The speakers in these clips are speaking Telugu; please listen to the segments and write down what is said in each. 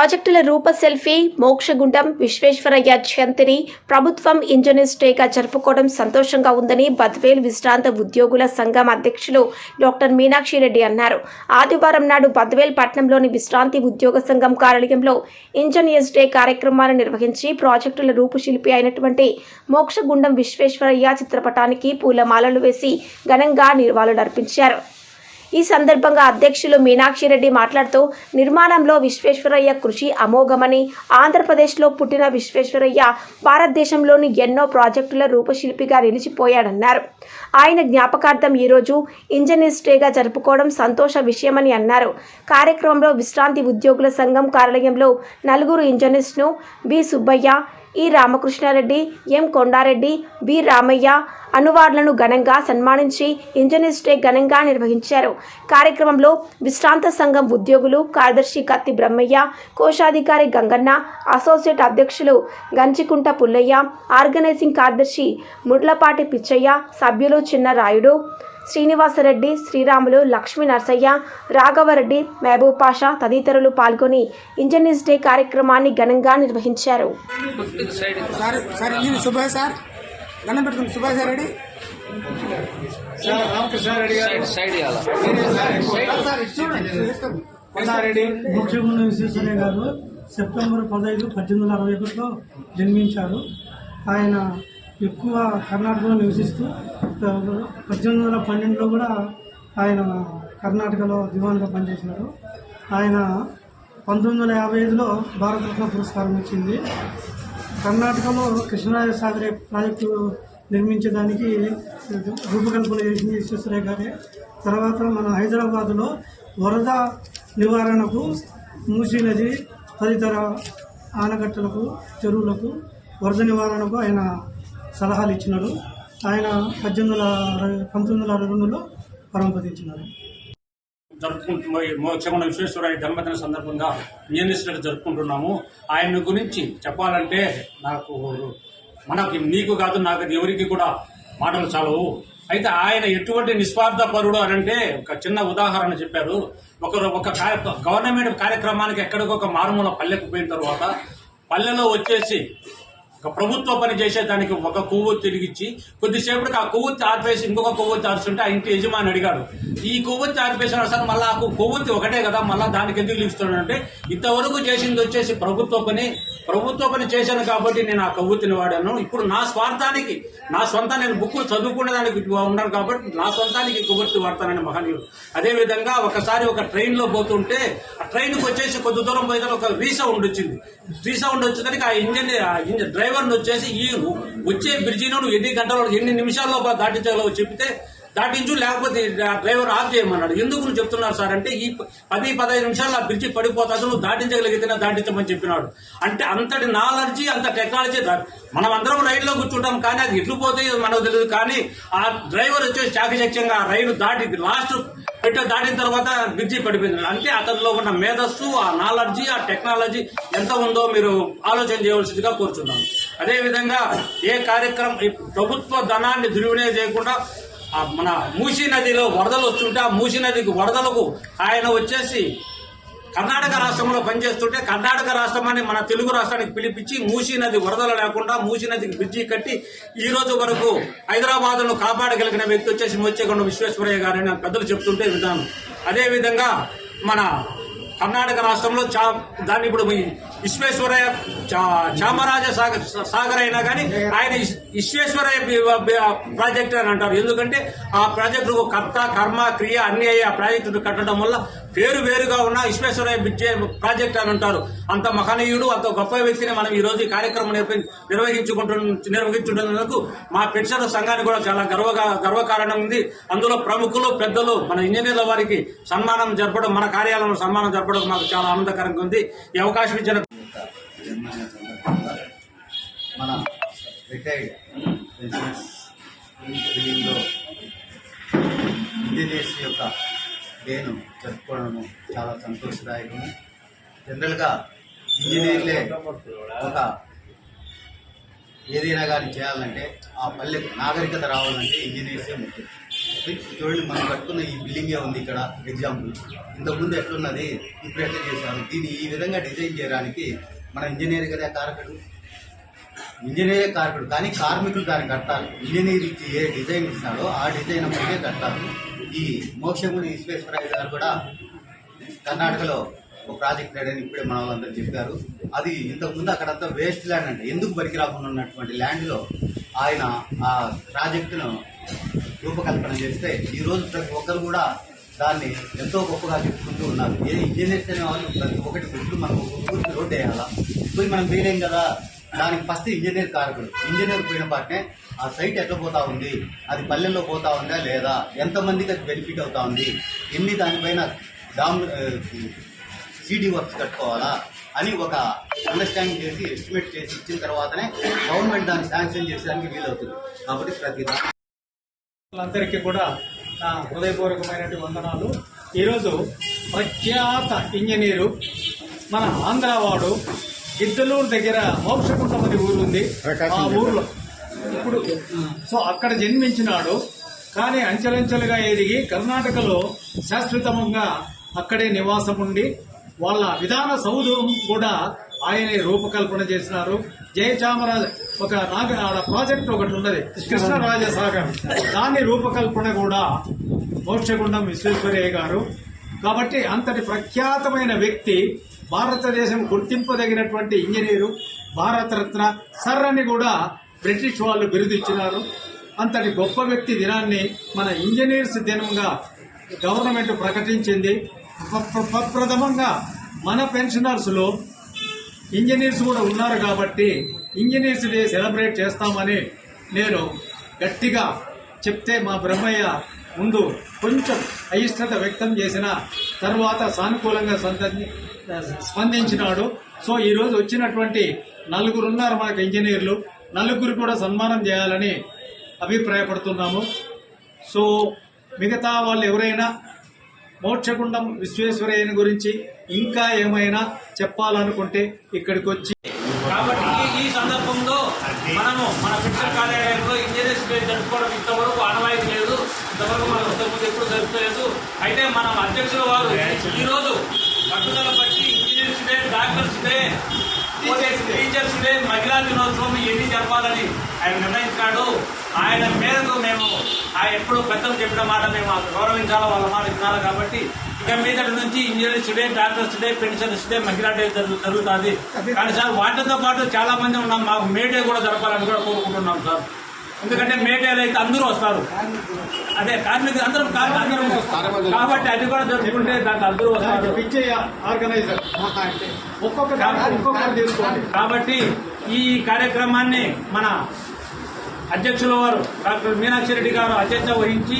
ప్రాజెక్టుల రూప సెల్ఫీ మోక్షగుండం విశ్వేశ్వరయ్య జయంతిని ప్రభుత్వం ఇంజనీర్స్ డేగా జరుపుకోవడం సంతోషంగా ఉందని బద్వేల్ విశ్రాంత ఉద్యోగుల సంఘం అధ్యక్షులు డాక్టర్ మీనాక్షిరెడ్డి అన్నారు. ఆదివారం నాడు బద్వేల్ పట్టణంలోని విశ్రాంతి ఉద్యోగ సంఘం కార్యాలయంలో ఇంజనీర్స్ డే కార్యక్రమాన్ని నిర్వహించి ప్రాజెక్టుల రూపశిల్పి అయినటువంటి మోక్షగుండం విశ్వేశ్వరయ్య చిత్రపటానికి పూలమాలలు వేసి ఘనంగా నివాళులర్పించారు ఈ సందర్భంగా అధ్యక్షులు మీనాక్షిరెడ్డి మాట్లాడుతూ నిర్మాణంలో విశ్వేశ్వరయ్య కృషి అమోఘమని ఆంధ్రప్రదేశ్లో పుట్టిన విశ్వేశ్వరయ్య భారతదేశంలోని ఎన్నో ప్రాజెక్టుల రూపశిల్పిగా నిలిచిపోయాడన్నారు. ఆయన జ్ఞాపకార్థం ఈరోజు ఇంజనీర్స్ డేగా జరుపుకోవడం సంతోష విషయమని అన్నారు. కార్యక్రమంలో విశ్రాంతి ఉద్యోగుల సంఘం కార్యాలయంలో నలుగురు ఇంజనీర్స్ను B Subbaiah E Ramakrishnareddy M Kondareddy B Ramaiah అనువార్లను ఘనంగా సన్మానించి ఇంజనీర్స్ డే ఘనంగా నిర్వహించారు. కార్యక్రమంలో విశ్రాంత సంఘం ఉద్యోగులు కార్యదర్శి కత్తి బ్రహ్మయ్య కోశాధికారి గంగన్న అసోసియేట్ అధ్యక్షులు గంచికుంట పుల్లయ్య ఆర్గనైజింగ్ కార్యదర్శి ముడ్లపాటి పిచ్చయ్య సభ్యులు చిన్న రాయుడు శ్రీనివాసరెడ్డి శ్రీరాములు లక్ష్మీ నరసయ్య రాఘవరెడ్డి మహబూబ్ పాషా తదితరులు పాల్గొని ఇంజనీర్స్ డే కార్యక్రమాన్ని ఘనంగా నిర్వహించారు. సెప్టెంబర్ పదహైదు పద్దెనిమిది వందల అరవై ఒకటిలో జన్మించారు. ఆయన ఎక్కువ కర్ణాటకలో నివసిస్తూ పద్దెనిమిది వందల పన్నెండులో కూడా ఆయన కర్ణాటకలో దివాన్గా పనిచేసినారు ఆయన పంతొమ్మిది వందల యాభై ఐదులో భారతరత్న పురస్కారం వచ్చింది. కర్ణాటకలో కృష్ణరాజసాగర్ ప్రాజెక్టు నిర్మించడానికి రూపకల్పన చేసింది విశ్వేశ్వరయ్య గారే. తర్వాత మన హైదరాబాదులో వరద నివారణకు మూసీ నది తదితర ఆనకట్టలకు చెరువులకు వరద నివారణకు ఆయన సలహాలు ఇచ్చినాడు ఆయన పద్దెనిమిది వందల అరవై పంతొమ్మిది వందల అరవై రెండులో పరమపదించినారు జరుపుకుంటు మోక్షమణ విశ్వేశ్వరయ్య జన్మదిన సందర్భంగా నియమిస్తున్నట్టు జరుపుకుంటున్నాము. ఆయన గురించి చెప్పాలంటే నాకు మనకి నీకు కాదు నాకు ఎవరికి కూడా మాటలు చాలవు. అయితే ఆయన ఎటువంటి నిస్వార్థ పరుడు అని అంటే ఒక చిన్న ఉదాహరణ చెప్పారు. ఒకరు ఒక గవర్నమెంట్ కార్యక్రమానికి ఎక్కడికొక ఒక మారుమూల పల్లెకు పోయిన తర్వాత పల్లెలో వచ్చేసి ఒక ప్రభుత్వ పని చేసేదానికి ఒక కొవ్వు తిరిగిచ్చి కొద్దిసేపటికి ఆ కొవ్వు ఆర్పేసి ఇంకొక కొవ్వు ఆరుస్తుంటే ఆ ఇంటి యజమాని అడిగాడు ఈ కొవ్వొత్తి ఆర్పేసాడు సార్ మళ్ళీ ఆ కొవ్వొత్తి ఒకటే కదా మళ్ళీ దానికి ఎందుకు లిస్తున్నాడంటే ఇంతవరకు చేసింది వచ్చేసి ప్రభుత్వ పని ప్రభుత్వ పని చేశాను కాబట్టి నేను ఆ కొవ్వొత్తిని వాడాను. ఇప్పుడు నా స్వార్థానికి నా సొంత నేను బుక్కులు చదువుకునే దానికి ఉన్నాను కాబట్టి నా సొంతానికి కొవ్వొత్తి వాడతానని మహనీయుడు. అదే విధంగా ఒకసారి ఒక ట్రైన్లో పోతుంటే ఆ ట్రైన్కి వచ్చేసి కొద్ది దూరం పోయిన ఒక రీసౌండ్ వచ్చింది. రీసౌండ్ వచ్చేసరికి ఆ ఇంజన్ ఆ ఇంజన్ డ్రైవర్ వచ్చేసి ఈ వచ్చే బ్రిడ్జిను నువ్వు ఎన్ని గంటల ఎన్ని నిమిషాల్లో దాటించగలవు చెప్తే దాటించు లేకపోతే డ్రైవర్ ఆఫ్ చేయమన్నాడు. ఎందుకు నువ్వు చెప్తున్నారు సార్ అంటే ఈ పది పదహైదు నిమిషాల్లో ఆ బ్రిడ్జి పడిపోతాడు నువ్వు దాటించగలిగితేనే దాటించమని చెప్పినాడు. అంటే అంతటి నాలెడ్జి అంత టెక్నాలజీ దా- మనం అందరం రైల్లో కూర్చుంటాం కానీ అది ఎట్లు పోతే మనకు తెలియదు కానీ ఆ డ్రైవర్ వచ్చేసి చాకచక్యంగా ఆ రైలు దాటి లాస్ట్ పెట్టే దాటిన తర్వాత బ్రిడ్జి పడిపోయింది. అంటే అతనిలో ఉన్న మేధస్సు ఆ నాలెడ్జి ఆ టెక్నాలజీ ఎంత ఉందో మీరు ఆలోచన చేయవలసిందిగా కోరుచున్నాను. అదేవిధంగా ఏ కార్యక్రమం ప్రభుత్వ ధనాన్ని దుర్వినియోగం చేయకుండా మన మూసీ నదిలో వరదలు వస్తుంటే ఆ మూసీ నదికి వరదలకు ఆయన వచ్చేసి కర్ణాటక రాష్ట్రంలో పనిచేస్తుంటే కర్ణాటక రాష్ట్రాన్ని మన తెలుగు రాష్ట్రానికి పిలిపించి మూసీ నది వరదలు లేకుండా మూసీ నదికి బ్రిడ్జి కట్టి ఈ రోజు వరకు హైదరాబాద్ను కాపాడగలిగిన వ్యక్తి వచ్చేసి మోచేకొండ విశ్వేశ్వరయ్య గారని నాకు పెద్దలు చెప్తుంటే విన్నాను. అదేవిధంగా మన కర్ణాటక రాష్ట్రంలో చా దాన్ని ఇప్పుడు విశ్వేశ్వరయ్య చా- చామరాజ సాగర్ సాగర్ అయినా కానీ ఆయన విశ్వేశ్వరయ్య ప్రాజెక్ట్ అని అంటారు. ఎందుకంటే ఆ ప్రాజెక్టు కర్త కర్మ క్రియ అన్ని అయ్యి ఆ ప్రాజెక్టును కట్టడం వల్ల పేరు వేరుగా ఉన్న విశ్వేశ్వరయ్య బిడ్జే ప్రాజెక్ట్ అని అంటారు. అంత మహనీయుడు అంత గొప్ప వ్యక్తిని మనం ఈ రోజు ఈ కార్యక్రమం నిర్వహించుకుంటు నిర్వహించుకున్నందుకు మా పెన్షన్ సంఘానికి కూడా చాలా గర్వగా గర్వకారణం ఉంది. అందులో ప్రముఖులు పెద్దలు మన ఇంజనీర్ల వారికి సన్మానం జరపడం మన కార్యాలయంలో సన్మానం జరపడం మాకు చాలా ఆనందకరంగా ఉంది. ఈ అవకాశం ఇచ్చిన మన రిటైర్డ్ ఇంజనీర్స్ యొక్క డేను జరుపుకోవడము చాలా సంతోషదాయకము. జనరల్గా ఇంజనీర్లే ఒక ఏదైనా కానీ చేయాలంటే ఆ పల్లెకు నాగరికత రావాలంటే ఇంజనీర్సే ముఖ్యం. చూడండి మనం కట్టుకున్న ఈ బిల్డింగే ఉంది ఇక్కడ ఎగ్జాంపుల్. ఇంతకుముందు ఎట్లున్నది? ఇప్పుడు ఎట్లా చేశారు? దీన్ని ఈ విధంగా డిజైన్ చేయడానికి మన ఇంజనీర్ కదా కారకుడు? ఇంజనీరే కార్మికుడు కానీ కార్మికులు దాన్ని కట్టాలి. ఇంజనీర్ ఇచ్చి ఏ డిజైన్ ఇస్తాడో ఆ డిజైన్ అప్పటికే కట్టాలి. ఈ మోక్షముని విశ్వేశ్వరయ్య గారు కూడా కర్ణాటకలో ఒక ప్రాజెక్ట్ లేడని ఇప్పుడే మన వాళ్ళందరూ చెప్పారు. అది ఇంతకుముందు అక్కడంతా వేస్ట్ ల్యాండ్ అంటే ఎందుకు పనికి రాకుండా ఉన్నటువంటి ల్యాండ్లో ఆయన ఆ ప్రాజెక్టును రూపకల్పన చేస్తే ఈరోజు ప్రతి ఒక్కరు కూడా దాన్ని ఎంతో గొప్పగా చెప్పుకుంటూ ఉన్నారు. ఏ ఇంజనీర్స్ అనే వాళ్ళు ప్రతి ఒక్కటి ఇప్పుడు మనం ఒక రోడ్డు వేయాలా? పోయి మనం వేయలేం కదా? దానికి ఫస్ట్ ఇంజనీర్ కారకుడు. ఇంజనీర్ పోయిన పాటనే ఆ సైట్ ఎట్లా పోతా ఉంది? అది పల్లెల్లో పోతా ఉందా లేదా? ఎంతమందికి అది బెనిఫిట్ అవుతా ఉంది? ఎన్ని దానిపైన డామ్ సీడీ వర్క్స్ కట్టుకోవాలా? అని ఒక అండర్స్టాండింగ్ చేసి ఎస్టిమేట్ చేసి ఇచ్చిన తర్వాతనే గవర్నమెంట్ దాన్ని శాంక్షన్ చేసేదానికి వీలవుతుంది. కాబట్టి ప్రతి వాళ్ళందరికీ అందరికీ కూడా నా హృదయపూర్వకమైనటువంటి వందనాలు. ఈరోజు ప్రఖ్యాత ఇంజనీరు మన ఆంధ్రవాడు గిద్దలూరు దగ్గర మోక్షకుంటం అనే ఊరు ఉంది ఆ ఊర్లో. ఇప్పుడు సో అక్కడ జన్మించినాడు. కానీ అంచెలంచెలుగా ఎదిగి కర్ణాటకలో శాశ్వతంగా అక్కడే నివాసం ఉండి వాళ్ళ విధాన సౌధం కూడా ఆయనే రూపకల్పన చేసినారు. జయచామరాజ ఒక నాగ ప్రాజెక్ట్ ఒకటి ఉన్నది. కృష్ణరాజ సాగర్ దాని రూపకల్పన కూడా మోక్షగుండం విశ్వేశ్వరయ్య గారు. కాబట్టి అంతటి ప్రఖ్యాతమైన వ్యక్తి భారతదేశం గుర్తింపదగినటువంటి ఇంజనీరు భారతరత్న సర్ అని కూడా బ్రిటిష్ వాళ్ళు బిరుదిచ్చినారు. అంతటి గొప్ప వ్యక్తి దినాన్ని మన ఇంజనీర్స్ దినంగా గవర్నమెంట్ ప్రకటించింది. ప్రప్రథమంగా ప్రథమంగా మన పెన్షనర్స్లో ఇంజనీర్స్ కూడా ఉన్నారు కాబట్టి ఇంజనీర్స్ డే సెలబ్రేట్ చేస్తామని నేను గట్టిగా చెప్తే మా బ్రహ్మయ్య ముందు కొంచెం అయిష్టత వ్యక్తం చేసిన తర్వాత సానుకూలంగా సంత- స్పందించినాడు. సో ఈ రోజు వచ్చినటువంటి నలుగురు ఉన్నారు మనకు ఇంజనీర్లు. నలుగురు కూడా సన్మానం చేయాలని అభిప్రాయపడుతున్నాము. సో మిగతా వాళ్ళు ఎవరైనా మోక్షగుండం విశ్వేశ్వరయ్యని గురించి ఇంకా ఏమైనా చెప్పాలనుకుంటే ఇక్కడికి వచ్చి కాబట్టి ఈ- సందర్భంలో మనము మన పెన్షన్ కార్యాలయంలో ఇంజనీర్స్ డే జరుపుకోవడం ఇంతవరకు ఆనవాయితీ లేదు. ఇంతవరకు మనం ఇంతకుముందు ఎప్పుడు జరుపుకోలేదు. అయితే మనం అధ్యక్షుల వారు ఈరోజు పట్టుదల పట్టి డాక్టర్స్ డే టీచర్స్ డే మహిళా దినోత్సవం ఎన్ని జరపాలని ఆయన నిర్ణయించాడు. ఆయన మేరకు మేము ఆయన ఎప్పుడు పెద్దలు చెప్పిన మాట మేము గౌరవించాలి వాళ్ళ మాట వినాలి కాబట్టి ఇక మీదటి నుంచి engineers day doctors day pensioners day మహిళా డే జరుగు- జరుగుతుంది. కానీ సార్ వాటితో పాటు చాలా మంది ఉన్నాం. మాకు మే డే కూడా జరపాలని కూడా కోరుకుంటున్నాం సార్. ఎందుకంటే మే డేలో అయితే అందరూ వస్తారు. అదే కార్మికులు అందరూ కార్మి- అందరూ కాబట్టి అది కూడా జరుపుకుంటే దాంట్లో అందరూ వస్తారు. పిచ్చే ఆర్గనైజర్. ఒక్కొక్క దాంట్లో ఒక్కొక్కరు తీసుకోండి కాబట్టి ఈ కార్యక్రమాన్ని మన అధ్యక్షుల వారు డాక్టర్ మీనాక్షి రెడ్డి గారు అధ్యక్షత వహించి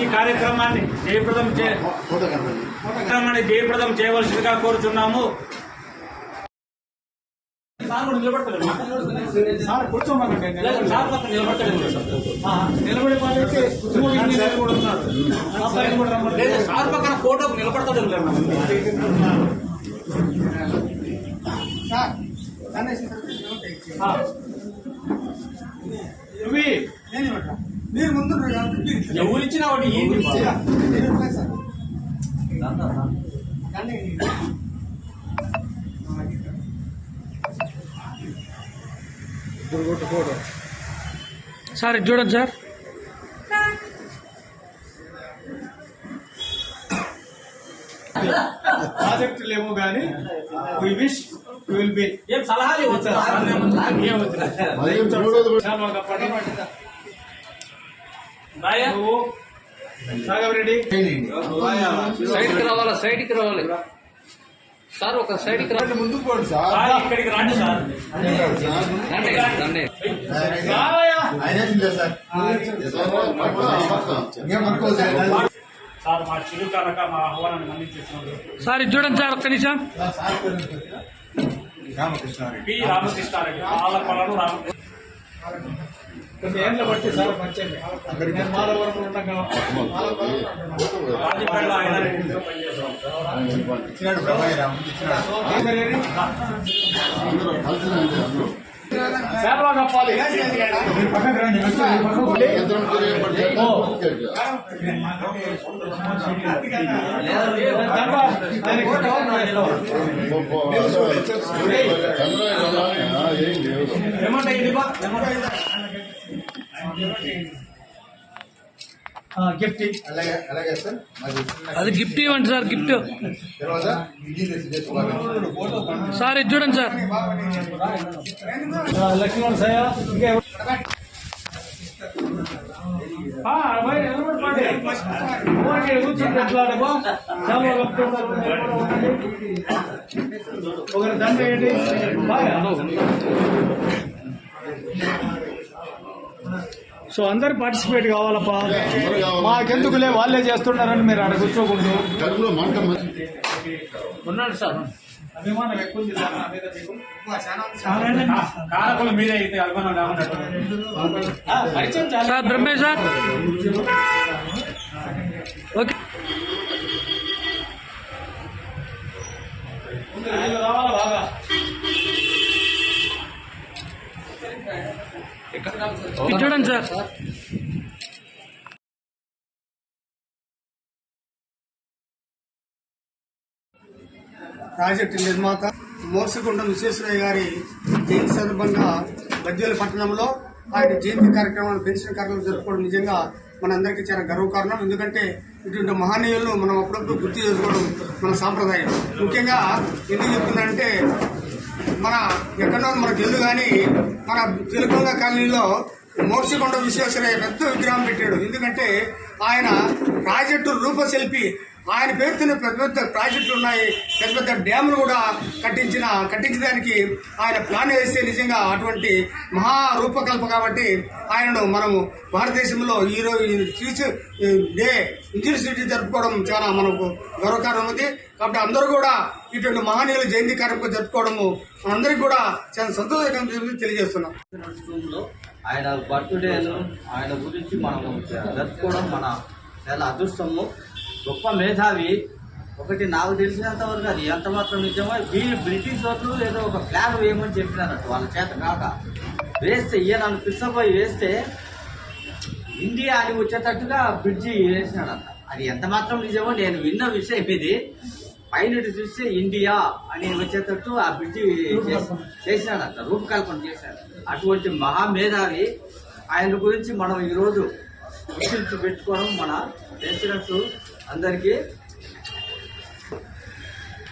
ఈ కార్యక్రమాన్ని జయప్రదం చే కార్యక్రమాన్ని జయప్రదం చేయవలసిందిగా కోరుచున్నాము. సార్ కూర్చోమనండి నిలబడి. వాళ్ళైతే ఇంజనీర్ కూడా ఉన్నారు. సార్ పక్కన ఫోటోకు నిలబడతాడు సార్ సార్ ఇవ్వట్లా. మీరు ఇచ్చారు. ఎవరిచ్చినా ఒకటి ఏంటి ఇచ్చారా? నేను ఇవ్వట్లేదు సార్ ఇది చూడండి సార్. ప్రాజెక్టులు ఏమో కానీ వి విష్ విల్ బి ఏం సలహాలు ఇవ్వచ్చు నువ్వు సాగవరెడ్డి సైడ్కి రావాలా? సైడ్కి రావాలి. సార్ ఒక రావాలి ముందుకు పోండి సార్. ఇక్కడికి రండి సార్. సార్. సార్. మా చిరు కనుక మా ఆహ్వానాన్ని మన్నించేసినందుకు. సార్ ఇది చూడండి సార్ ఒక్క నిమిషం. రామకృష్ణారెడ్డి రామకృష్ణారెడ్డి ఆలపలను రామకృష్ణ కొన్ని ఏళ్ళ బట్టి సార్ నేను మాలవరం ఉండగా? సేవలో కప్పాలి ఏమంటే ఇది ఆ, గిఫ్ట్ ఇ- అలాగే అలాగే సార్ మాది అది గిఫ్ట్ ఇవ్వండి సార్ గిఫ్ట్ తర్వాత ఇంజనీర్స్ చేసుకోవాలి సార్ ఇది చూడండి సార్ ఆ, లక్ష్మణ్ సయ్య ఇంకా ఎవరు? ఆ, అబ్బాయి, నిలబడి పండి. ఓకే, కూర్చోండి ఎట్లా డబ్బా? చాలా కప్పుకుంటారు. ఒకరి దండ ఏంటి బాగా సో అందరు పార్టిసిపేట్ కావాలప్పా. మాకెందుకులే వాళ్ళే చేస్తున్నారని మీరు అక్కడ కూర్చోకూడదు. ఉన్నాడు సార్. అభిమానం ఎక్కువ కారకులు మీరే అయితే అభిమానం పరిచయం సార్ ఓకే. రావాలా బాగా ఇది చూడండి సార్ ప్రాజెక్టు నిర్మాత మోసగుండం విశ్వేశ్వరయ్య గారి జయంతి సందర్భంగా బద్వేల పట్టణంలో ఆయన జయంతి కార్యక్రమాలు పెన్షన్ కార్యక్రమం జరుపుకోవడం నిజంగా మనందరికీ చాలా గర్వకారణం. ఎందుకంటే ఇటువంటి మహనీయులను మనం అప్పుడప్పుడు గుర్తు చేసుకోవడం మన సాంప్రదాయం. ముఖ్యంగా ఎందుకు చెప్తున్నానంటే మన ఎక్కడో మనకు తెలుగు కానీ మన తెలుగుంగ కాలనీలో మోక్షకొండ విశ్వేశ్వరయ్య పెద్ద విగ్రహం పెట్టాడు. ఎందుకంటే ఆయన ప్రాజెక్టు రూపశిల్పి. ఆయన పేరుతోనే పెద్ద పెద్ద ప్రాజెక్టులు ఉన్నాయి. పెద్ద పెద్ద డ్యాములు కూడా కట్టించిన కట్టించడానికి ఆయన ప్లాన్ వేస్తే నిజంగా అటువంటి మహా రూపకల్ప కాబట్టి ఆయనను మనము భారతదేశంలో ఈరోజు రోజు డే ఇన్స్టిట్యూట్ జరుపుకోవడం చాలా మనకు గౌరవకారం ఉంది. కాబట్టి అందరూ కూడా ఇటువంటి మహనీయుల జయంతి కార్యక్రమం జరుపుకోవడము మనందరికీ కూడా చాలా సంతోషకరం తెలియజేస్తున్నాం. ఆయన బర్త్డేను ఆయన గురించి మనం జరుపుకోవడం మన చాలా అదృష్టము. గొప్ప మేధావి. ఒకటి నాకు తెలిసినంత వరకు అది ఎంత మాత్రం నిజమో వీళ్ళు బ్రిటిష్ వాళ్ళు ఏదో ఒక ప్లాన్ వేయమని చెప్పినారట వాళ్ళ చేత కాక. వేస్తే ఈయన పిలిచబోయి వేస్తే ఇండియా అని వచ్చేటట్టుగా బ్రిడ్జి వేసినాడంట. అది ఎంత మాత్రం నిజమో నేను విన్న విషయం ఇది. పైన చూస్తే ఇండియా అని వచ్చేటట్టు ఆ బ్రిడ్జి చేసినాడంట రూపకల్పన చేశాడు. అటువంటి మహామేధావి ఆయన గురించి మనం ఈరోజు గుర్తించి పెట్టుకోవడం మన దేశరస్ అందరికీ